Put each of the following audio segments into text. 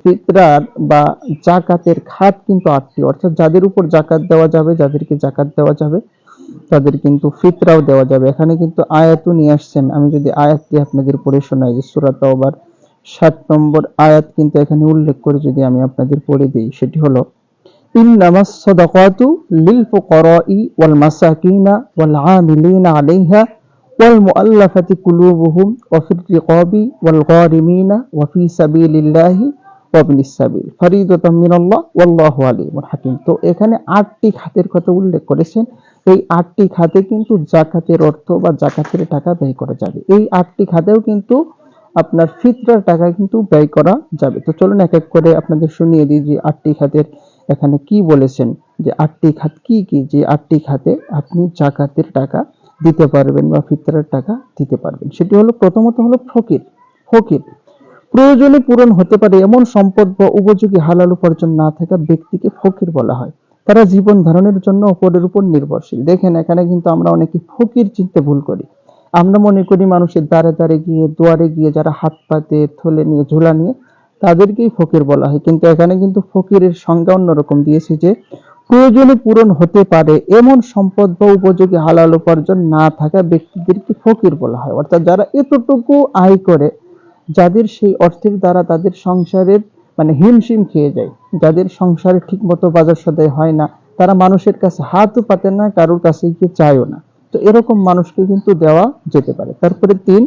ফিতরার বা জাকাতের খাত কিন্তু আটটি অর্থাৎ যাদের উপর জাকাত দেওয়া যাবে যাদেরকে জাকাত দেওয়া যাবে তাদের কিন্তু ফিতরাও দেওয়া যাবে এখানে কিন্তু আয়াতও নিয়ে আসছেন আমি যদি আয়াতটি আপনাদের পড়ে শোনাই যে সূরা তাওবার ষাট নম্বর আয়াত কিন্তু এখানে উল্লেখ করে যদি আমি আপনাদের পড়ে দিই সেটি হলো إنما الصدقات للفقراء والمساكين والعاملين عليها والمؤلفة قلوبهم وفي الرقاب والغارمين وفي سبيل الله ওয়াবিনিসাবিল ফারিদতাম মিনাল্লাহ তো এখানে আটটি খাতের কথা উল্লেখ করেছেন। এই আটটি খাতে কিন্তু জাকাতের অর্থ বা জাকাতের টাকা ব্যয় করা যাবে। এই আটটি খাতেও কিন্তু আপনার ফিতরার টাকা কিন্তু ব্যয় করা যাবে। তো চলুন এক এক করে আপনাদের শুনিয়ে দিই যে আটটি খাতের এখানে কি বলেছেন, যে আটটি খাত কি কি, যে আটটি খাতে আপনি জাকাতের টাকা দিতে পারবেন বা ফিতরার টাকা দিতে পারবেন। সেটি হলো, প্রথমত হলো ফকির। ফকির প্রয়োজনে পূরণ হতে পারে এমন সম্পদ বা উপযোগী হালাল উপার্জন না থাকা ব্যক্তিকে ফকির বলা হয়। তারা জীবন ধারণের জন্য অপরের উপর নির্ভরশীল। দেখেন, এখানে কিন্তু আমরা অনেকে ফকির চিনতে ভুল করি। আমরা মনে করি মানুষের দ্বারে দ্বারে গিয়ে, দুয়ারে গিয়ে যারা হাত পাতে থলে নিয়ে, ঝোলা নিয়ে, তাদেরকেই ফকির বলা হয়। কিন্তু এখানে কিন্তু ফকিরের সংজ্ঞা অন্যরকম দিয়েছে যে, প্রয়োজনে পূরণ হতে পারে এমন সম্পদ বা উপযোগী হালাল উপার্জন না থাকা ব্যক্তিদেরকে ফকির বলা হয়। অর্থাৎ যারা এতটুকু আয় করে যাদের সেই অর্থের দ্বারা তাদের সংসারের মানে হিমশিম খেয়ে যায়। যাদের সংসারে ঠিক মতো বাজার সদায় হয় না, তারা মানুষের কাছে হাতও পাতে না, কারোর কাছে গিয়ে চায়ও না। তো এরকম মানুষকে কিন্তু দেওয়া যেতে পারে। তারপরে তিন,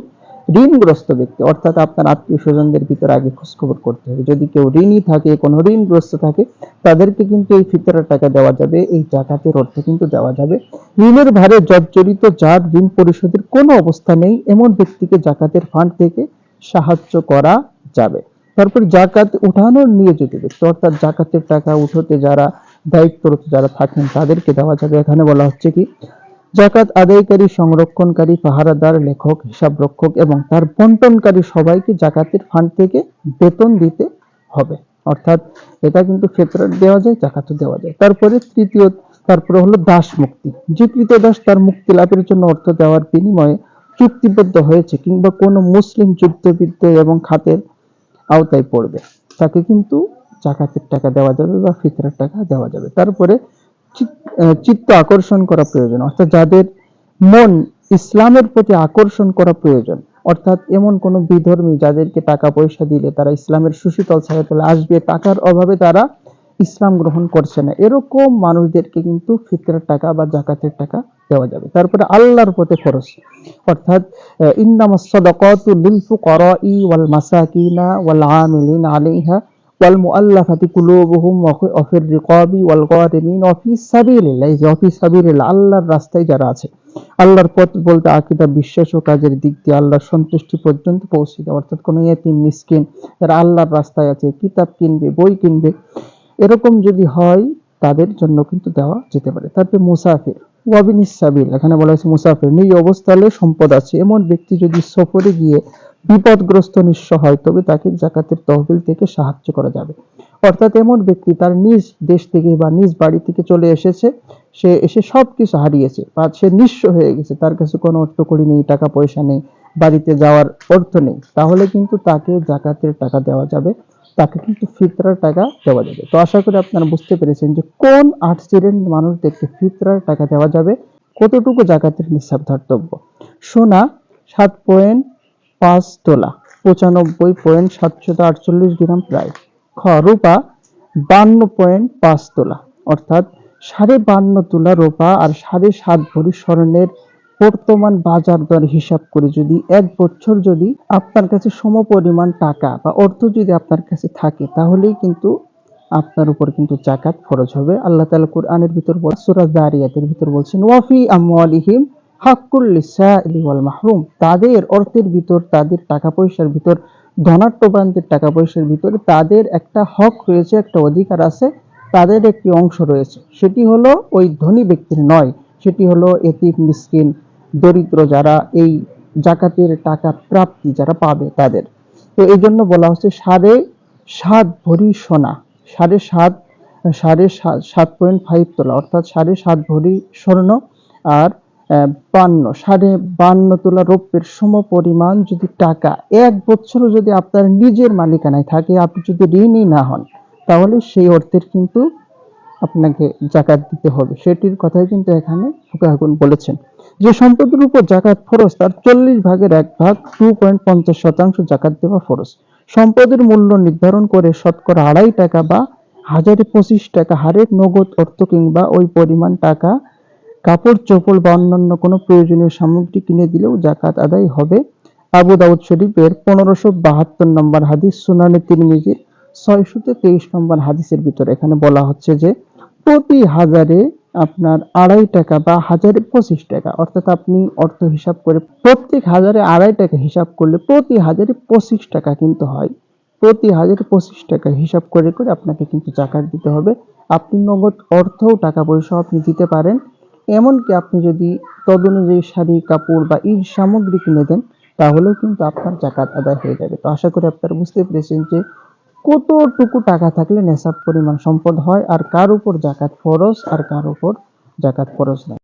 ঋণগ্রস্ত ব্যক্তি, অর্থাৎ আপনার আত্মীয় স্বজনদের ভিতরে আগে খোঁজখবর করতে হবে। যদি কেউ ঋণই থাকে, কোনো ঋণগ্রস্ত থাকে, তাদেরকে কিন্তু এই ফিতরের টাকা দেওয়া যাবে, এই জাকাতের অর্থ কিন্তু দেওয়া যাবে। ঋণের ভারে জর্জরিত যার ঋণ পরিশোধের কোনো অবস্থা নেই। এমন ব্যক্তিকে জাকাতের ফান্ড থেকে সাহায্য করা যাবে। তারপর জাকাত উঠানোর নিয়োজিত ব্যক্তি অর্থাৎ জাকাতের টাকা উঠোতে যারা দায়িত্বরত যারা থাকেন, তাদেরকে দেওয়া যাবে। এখানে বলা হচ্ছে কি, জাকাত আদায়কারী, সংরক্ষণকারী, পাহারাদার, লেখক হিসাব রক্ষক এবং তার বন্টনকারী সবাইকে জাকাতের ফান্ড থেকে বেতন দিতে হবে। অর্থাৎ এটা কিন্তু ফেতরাত দেওয়া যায়, জাকাতও দেওয়া যায়। তারপরে তৃতীয়, তারপরে হলো দাস মুক্তি। যে কৃত দাস তার মুক্তি লাভের জন্য অর্থ দেওয়ার বিনিময়ে চুক্তিবদ্ধ হয়েছে কিংবা কোনো মুসলিম যুদ্ধবিদ্য এবং খাতের আওতায় পড়বে, তাকে কিন্তু জাকাতের টাকা দেওয়া যাবে বা ফিতরার টাকা দেওয়া যাবে। তারপরে চিত- চিত্ত আকর্ষণ করা প্রয়োজন, অর্থাৎ যাদের মন ইসলামের প্রতি আকর্ষণ করা প্রয়োজন, অর্থাৎ এমন কোন বিধর্মী যাদেরকে টাকা পয়সা দিলে তারা ইসলামের সুশীতল ছায়া আসবে, টাকার অভাবে তারা ইসলাম গ্রহণ করছে না। এরকম মানুষদেরকে কিন্তু ফিতরের টাকা বা জাকাতের টাকা দেওয়া যাবে। তারপরে আল্লাহর পথে খরচ। অর্থাৎ লিল ফুকারাই ওয়াল মাসাকিনা ওয়াল আমিলিন আলাইহা ওয়াল মুআল্লাফাতি কুলুবুহুম ওয়া ফির রিকাবি ওয়াল ওয়া ফি ফি সাবিলিল্লাহ। আল্লাহর রাস্তায় যারা আছে, আল্লাহর পথ বলতে আকীদা, বিশ্বাস ও কাজের দিক দিয়ে আল্লাহর সন্তুষ্টি পর্যন্ত পৌঁছে দেওয়া। অর্থাৎ কোনো ইয়েতিম, মিসকিন, যারা আল্লাহর রাস্তায় আছে, কিতাব কিনবে, বই কিনবে, এরকম যদি হয়, তাদের জন্য কিন্তু দেওয়া যেতে পারে। তারপরে মুসাফির। ওয়াবিন সাবিল, এখানে বলা হয়েছে মুসাফির। নিজ অবস্থালে সম্পদ আছে। এমন ব্যক্তি যদি সফরে গিয়ে বিপদগ্রস্ত নিঃস্ব হয়, তবে তাকে জাকাতের তহবিল থেকে সাহায্য করা যাবে। অর্থাৎ এমন ব্যক্তি তার নিজ দেশ থেকে বা নিজ বাড়ি থেকে চলে এসেছে, সে এসে সব কিছু হারিয়েছে, বা সে নিঃস্ব হয়ে গেছে, তার কাছে কোনো অর্থ করি নেই, টাকা পয়সা নেই, বাড়িতে যাওয়ার অর্থ নেই। তাহলে কিন্তু তাকে জাকাতের টাকা দেওয়া যাবে। তাকে কিন্তু ফিতরার টাকা দেওয়া যাবে। তো আশা করি আপনারা বুঝতে পেরেছেন যে কোন আট শ্রেণির মানুষদেরকে ফিতরার টাকা দেওয়া যাবে, কতটুকু জাকাতের নিঃসাব ধর্তব্য। সোনা সাত পয়েন্ট পাঁচ তোলা, পঁচানব্বই পয়েন্ট সাতশত আটচল্লিশ গ্রাম প্রায়। খ, রূপা বান্ন পয়েন্ট পাঁচ তোলা, অর্থাৎ সাড়ে বান্ন তোলা রূপা আর সাড়ে সাত ভরি স্বর্ণের বর্তমান বাজার দর হিসাব করে যদি এক বছর যদি আপনার কাছে সমপরিমাণ টাকা বা অর্থ যদি আপনার কাছে থাকে, তাহলেই কিন্তু আপনার উপর কিন্তু জাকাত ফরজ হবে। আল্লাহ তাআলা কোরআনের ভিতর বল সূরা জারিয়াতের ভিতর বলছেন, ওয়াফি আমওয়ালিহিম হাক্কুল লিসাইলি ওয়াল মাহরুম। তাদের অর্থের ভিতর, তাদের টাকা পয়সার ভিতর ধনাট্যবানদের টাকা পয়সার ভিতরে তাদের একটা হক রয়েছে, একটা অধিকার আছে, তাদের একটি অংশ রয়েছে। সেটি হলো ওই ধনী ব্যক্তির নয়, সেটি হলো এতিম, মিসকিন দরিদ্র যারা এই জাকাতের টাকা প্রাপ্তি যারা পাবে তাদের। তো এই জন্য বলা হচ্ছে সাড়ে সাত ভরি সোনা, সাড়ে সাত সাড়ে সাত সাত পয়েন্ট ফাইভ তোলা, অর্থাৎ সাড়ে সাত ভরি স্বর্ণ আর বান্ন, সাড়ে বান্ন তোলা রৌপ্যের সম পরিমাণ যদি টাকা এক বছরও যদি আপনার নিজের মালিকানায় থাকে, আপনি যদি ঋণই না হন, তাহলে সেই অর্থের কিন্তু আপনাকে জাকাত দিতে হবে। সেটির কথাই কিন্তু এখানে ফুকাহাকুন বলেছেন। যে সম্পদের উপর জাকাত ফরজ, তার চল্লিশ ভাগের এক ভাগ টু পয়েন্ট পঞ্চাশ শতাংশ জাকাত দেওয়া ফরজ। সম্পদের মূল্য নির্ধারণ করে শতকরা আড়াই টাকা বা হাজারে পঁচিশ টাকা হারের নগদ অর্থ কিংবা ওই পরিমাণ টাকা, কাপড়, চোপড় বা অন্যান্য কোনো প্রয়োজনীয় সামগ্রী কিনে দিলেও জাকাত আদায় হবে। আবু দাউদ শরীফের পনেরোশো বাহাত্তর নম্বর হাদিস, সুনানে তিরমিজির ছয়শত তেইশ নম্বর হাদিসের ভিতরে এখানে বলা হচ্ছে যে, প্রতি হাজারে আপনার আড়াই টাকা বা হাজারে পঁচিশ টাকা, অর্থাৎ আপনি অর্থ হিসাব করে প্রত্যেক হাজারে আড়াই টাকা হিসাব করলে প্রতি হাজারে পঁচিশ টাকা কিন্তু হয়। প্রতি হাজারে পঁচিশ টাকা হিসাব করে করে আপনাকে কিন্তু জাকাত দিতে হবে। আপনি নগদ অর্থও টাকা পয়সা আপনি দিতে পারেন। এমনকি আপনি যদি তদনুযায়ী শাড়ি, কাপড় বা ঈদ সামগ্রী কিনে দেন, তাহলেও কিন্তু আপনার জাকাত আদায় হয়ে যাবে। তো আশা করি আপনারা বুঝতে পেরেছেন যে কতটুকু টাকা থাকলে নেশাব পরিমাণ সম্পদ হয় আর কার উপর জাকাত ফরজ আর কার উপর জাকাত ফরজ নয়